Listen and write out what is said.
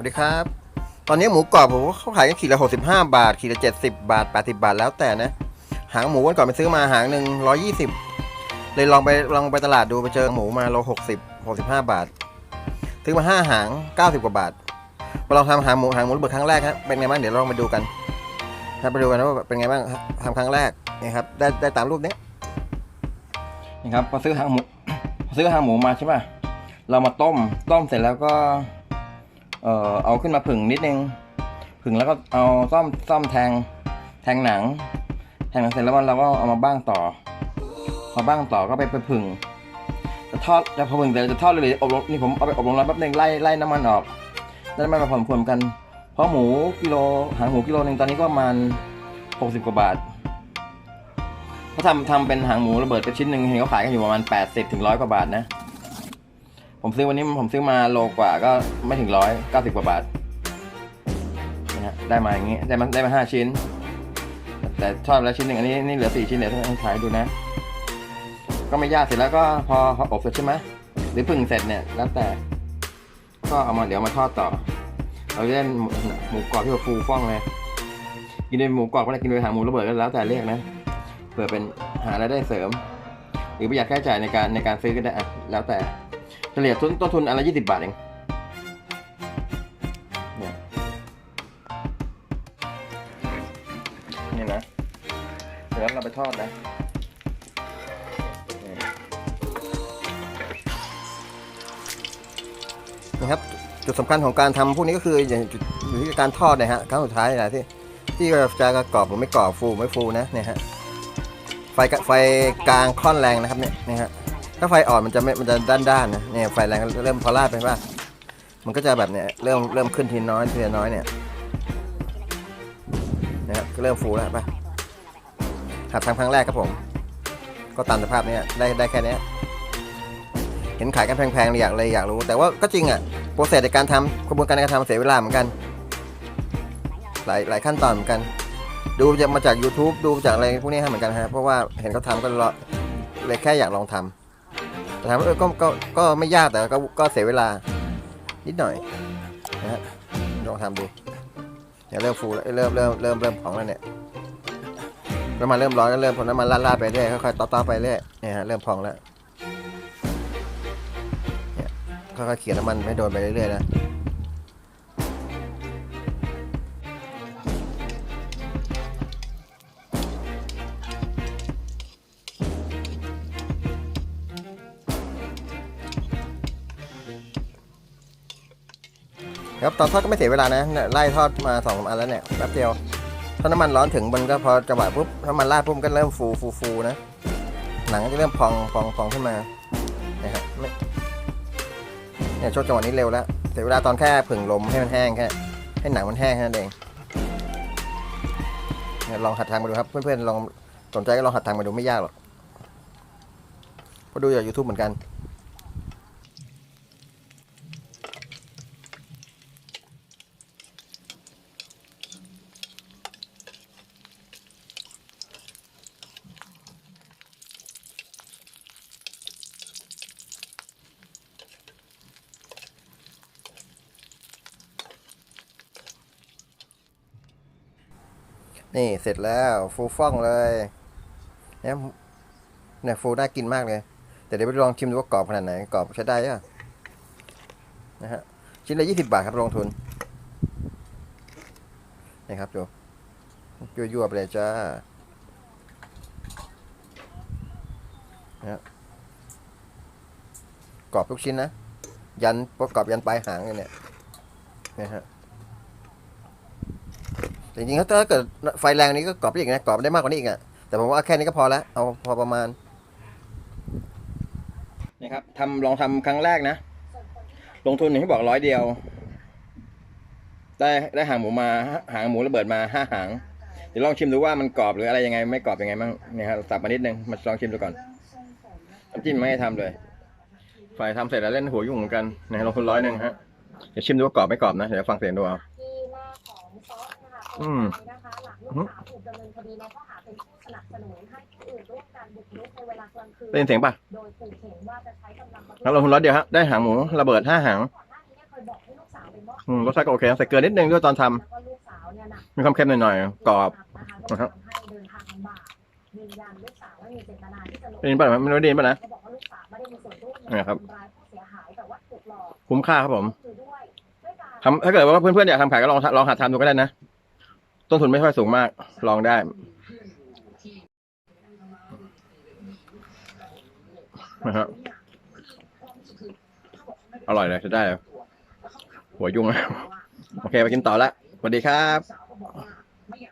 วัสดีครับ ตอนนี้หมูกรอบผมเขาขายกันขีดละ65บาท ขีดละ70บาท80บาทแล้วแต่นะ หางหมูวันก่อนไปซื้อมาหางหนึ่ง120เลยลองไปลองไปตลาดดูไปเจอหมูมาโล60 65บาท ซื้อมา5หาง90กว่าบาทมาลองทำหางหมูหางหมูระเบิดครั้งแรกครับเป็นไงบ้างเดี๋ยวลองมาดูกันครับไปดูกันว่าเป็นไงบ้างทำครั้งแรกนี่ครับได้ได้ตามรูปนี้นี่ครับพอซื้อหางหมูซื้อหางหมูมาใช่ป่ะเรามาต้มต้มเสร็จแล้วก็ เอ่อเอาขึ้นมาผึ่งนิดนึง ผึ่งแล้วก็เอาซ่อมซ่อมแทงแทงหนัง แทงหนังเสร็จแล้วเราก็เอามาบ้างต่อ พอบ้างต่อก็ไปไปผึ่งจะทอดจะพอผึ่งแต่จะทอดเลยอบลมนี่ผมเอาไปอบลมร้อนแป๊บนึงไล่ไล่น้ำมันออกได้น้ำมันมาผสมกัน เพราะหมูกิโลหางหมูกิโลหนึ่งตอนนี้ก็ประมาณหกสิบกว่าบาทเขาทำทำเป็นหางหมูระเบิดเป็นชิ้นหนึ่งเห็นเขาขายกันอยู่ประมาณแปดสิบถึงร้อยกว่าบาทนะ ผมซื้อวันนี้ผมซื้อมาโลกว่าก็ไม่ถึงร้อยเก้าสิบกว่าบาทนะฮะได้มาอย่างงี้ได้มาได้มาห้าชิ้น แต่ทอดไปแล้วชิ้นหนึ่งอันนี้นี่เหลือสี่ชิ้นเดี๋ยวให้ขายดูนะ ก็ไม่ยากเสร็จแล้วก็พอพออบเสร็จใช่ไหมหรือผึ่งเสร็จเนี่ยแล้วแต่ ก็เอามาเดี๋ยวมาทอดต่อ เราจะได้หมูหมูกรอบที่แบบฟูฟ่องเลยกินเป็นหมูกรอบก็ได้กินเป็นหางหมูระเบิดก็แล้วแต่เรียกนะเผื่อเป็นหารายได้เสริม หรือประหยัดค่าใช้จ่ายในการในการซื้อก็ได้แล้วแต่ ฉลี่ยต้นต้นทุนอันละยี่สิบบาทเองเนี่ยนะเสร็จแล้วเราไปทอดนะนะครับจุดสำคัญของการทำพวกนี้ก็คืออย่างจุดอยู่ที่การทอดนะฮะครั้งสุดท้ายนะที่ที่จะกรอบหรือไม่กรอบฟูไม่ฟูนะเนี่ยฮะไฟไฟกลางค่อนแรงนะครับเนี่ยนี่ฮะ ถ้าไฟอ่อนมันจะไม่มันจะด้านๆนะเนี่ยไฟแรงเริ่มพอลาดไปป่ะมันก็จะแบบเนี่ยเริ่มเริ่มขึ้นทีน้อยทีน้อยเนี่ยนะครับเริ่มฟูแล้วป่ะหัดทำครั้งแรกครับผม ก็ตามสภาพเนี้ยได้ได้แค่เนี้ยเห็นขายกันแพงๆเลยอยากเลยอยากรู้ แต่ว่าก็จริงอะโปรเซสในการทำกระบวนการในการทำเสียเวลาเหมือนกัน หลายหลายขั้นตอนเหมือนกัน ดูจะมาจาก YouTube ดูจากอะไรพวกนี้ให้เหมือนกันฮะเพราะว่าเห็นเขาทำก็เลยแค่อยากลองทำ ถามว่าก็ก็ก็ไม่ยากแต่ก็ก็เสียเวลา นิดหน่อยนะฮะลองทำดูเดี๋ยวเริ่มฟูแล้วเริ่มเริ่มเริ่มเริ่มของแล้วเนี่ยน้ำมันเริ่มร้อนก็เริ่มพอน้ำมันลาดลาดไปเรื่อยค่อยๆต่อๆไปเรื่อยเนี่ยฮะเริ่มพองแล้วเนี่ยค่อยๆเขี่ยน้ำมันไม่โดนไปเรื่อยๆนะ ครับตอนทอดก็ไม่เสียเวลานะเนี่ยไล่ทอดมาสองอันแล้วเนี่ยแป๊บเดียวถ้าน้ำมันร้อนถึงมันก็พอจังหวะปุ๊บน้ำมันราดปุ๊บมันก็เริ่มฟูฟูฟูนะหนังก็จะเริ่มพองพองพองขึ้นมานี่ครับเนี่ยช่วงจังหวะนี้เร็วแล้วเสียเวลาตอนแค่ผึ่งลมให้มันแห้งแค่ให้หนังมันแห้งแค่นั้นเองเนี่ยลองหัดทางมาดูครับเพื่อนๆลองสนใจก็ลองหัดทางมาดูไม่ยากหรอกเพราะดูจาก YouTube เหมือนกัน นี่เสร็จแล้วฟูฟ่องเลยเนี่ยเนี่ยฟูน่ากินมากเลย แต่เดี๋ยวไปลองชิมดูว่ากรอบขนาดไหนกรอบใช้ได้อะนะฮะชิ้นละยี่สิบบาทครับลงทุนนี่ครับดูยั่วๆไปเลยจ้านะกรอบทุกชิ้นนะ ยันประกอบยันปลายหางเลยเนี่ยนะฮะ จริงๆถ้าเกิดไฟแรงนี้ก็กรอบได้อีกนะกรอบได้มากกว่านี้อีกอะแต่ผมว่าแค่นี้ก็พอแล้วเอาพอประมาณนี่ครับทำลองทำครั้งแรกนะ ลงทุนอย่างที่บอกร้อยเดียว ได้ได้หางหมูมาหางหมูระเบิดมาห้าหางเดี๋ยวลองชิมดูว่ามันกรอบหรืออะไรยังไง ไม่กรอบยังไงบ้างเนี่ยครับสับมานิดนึงมาลองชิมดูก่อนน้ำจิ้มไม่ให้ทำเลยฝ่ายทำเสร็จแล้วเล่นหัวยุ่งเหมือนกันนะลงทุนร้อยหนึ่งฮะเดี๋ยวชิมดูว่ากรอบไม่กรอบนะเดี๋ยวฟังเสียงดูเอา อสนะคะอืมนะคะหลังลูกสาวถูกดำเนินคดีในข้อหาเป็นผู้สนับสนุนให้ผู้อื่นร่วมกันบุกรุกในเวลากลางคืน ได้ยินเสียงป่ะโดยขู่เข็นว่าจะใช้กำลังประทุษครับลงทุนร้อยเดียวฮะได้หางหมูระเบิดห้าหางก่อนหน้านี้เนี่ยเคยบอกให้ลูกสาวเป็นหม้ออืมรสชาติก็โอเคนะใส่เกลือนิดนึงด้วยตอนทำแล้วก็ลูกสาวเนี่ยหนักมีความเค็มหน่อยๆกรอบนะคะก็ทำให้เดินทางลำบากยืนยันลูกสาวไม่มีเจตนาที่จะหลบได้ยินป่ะไม่รู้ได้ยินป่ะนะ เขาบอกว่าลูกสาวไม่ได้มีส่วนร่วมในเนี่ยครักาบ รทำร้ายผู้เสียหายแต่ว่าถูกหลอกคุ้มค่าครับผมคือด้วยด้วยการ ทำถ้าเกิดว่าเพื่อนๆอยากทำขายก็ลองลองหัดทำดูก็ได้นะ ต้นทุนไม่ค่อยสูงมาก ลองได้ นะฮะอร่อยเลยจะได้เลยหัวยุ่ง โอเค ไปกินต่อละสวัสดีครับ